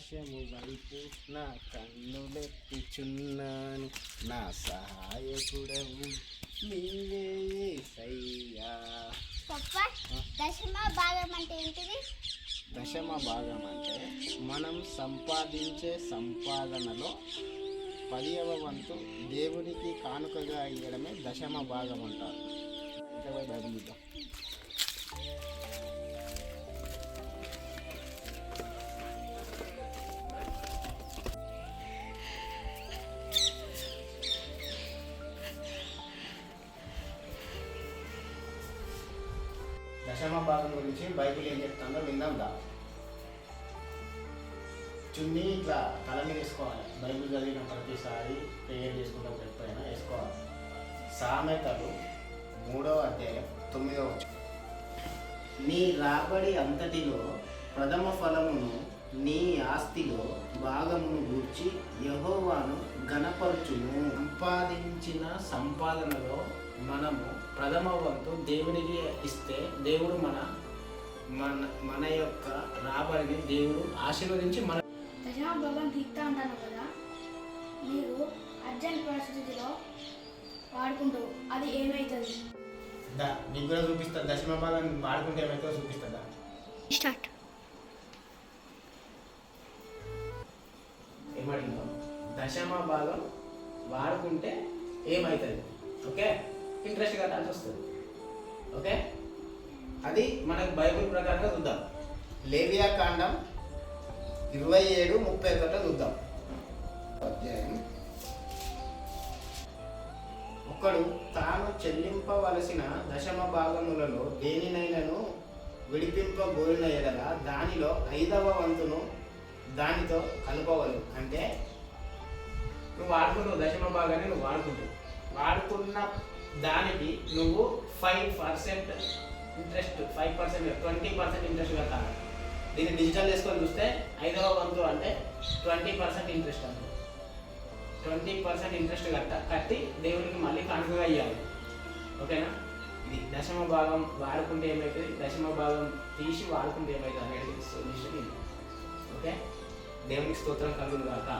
ఆకాశము వైపు నా కన్నులెత్తుచున్నాను నా సహాయకుడవు నీవే సయ్యా దశమ భాగం అంటే ఏంటిది? దశమ భాగం అంటే మనం సంపాదించే సంపాదనలో పదియవ వంతు దేవునికి కానుకగా ఇవ్వడమే దశమ భాగం అంటారు. ఇంకా దశమ భాగం గురించి బైబిల్ ఏం చెప్తుందో విందాం దా. చున్నీ ఇట్లా తల మీద వేసుకోవాలి. బైబిల్ చదివిన ప్రతిసారి ప్రేయర్ చేసుకుంటాం ఎప్పుడైనా వేసుకోవాలి. సామెతలు మూడవ అధ్యాయం తొమ్మిదవ నీ రాబడి అంతటిలో ప్రథమ ఫలమును నీ ఆస్తిలో భాగమును గూర్చి యహోవాను గణపరుచును సంపాదించిన సంపాదనలో మనము ప్రథమ వంతు దేవునికి ఇస్తే దేవుడు మన మన మన యొక్క రాబడిని దేవుడు ఆశీర్వదించి మన దశమ భగవాన్ తీర్థ అంటాను కదా మీరు అర్జెంట్ పరిస్థితిలో వాడుకుంటూ అది ఏమవుతుంది దా నీకు కూడా చూపిస్తా దశమ భాగం వాడుకుంటే ఏమైతే చూపిస్తుందా స్టార్ట్. ఏమడిగిందో దశమ భాగం వాడుకుంటే ఏమవుతుంది ఓకే? ఇంట్రెస్ట్ కట్టాల్సి వస్తుంది. ఓకే? అది మనకు బైబిల్ ప్రకారంగా చూద్దాం. లేవియా కాండం ఇరవై ఏడు ముప్పై ఒకటిలో చూద్దాం. అధ్యాయం. ఒకడు తాను చెల్లింపవలసిన దశమ భాగములలో దేనినైనాను విడిపింపబోరిన ఎడల దానిలో ఐదవ వంతును దానితో కలుపవలు అంటే నువ్వు వాడుకుంటావు దశమ భాగాన్ని నువ్వు వాడుకుంటావు వాడుకున్న దానికి నువ్వు five percent interest five percent twenty percent interest కట్టాలి. దీన్ని డిజిటల్ చేసుకొని చూస్తే ఐదవ వంతు అంటే ట్వంటీ పర్సెంట్ ఇంట్రెస్ట్ అంటే. ట్వంటీ పర్సెంట్ ఇంట్రెస్ట్ కట్ట కట్టి దేవునికి మళ్ళీ కానుకగా ఇవ్వాలి ఓకేనా? ఇది దశమ భాగం వాడుకుంటే ఏమవుతుంది దశమ భాగం తీసి వాడుకుంటే ఏమవుతుంది అనేది సొల్యూషన్ ఇది ఓకే? దేవునికి స్తోత్రం కలుగును కాక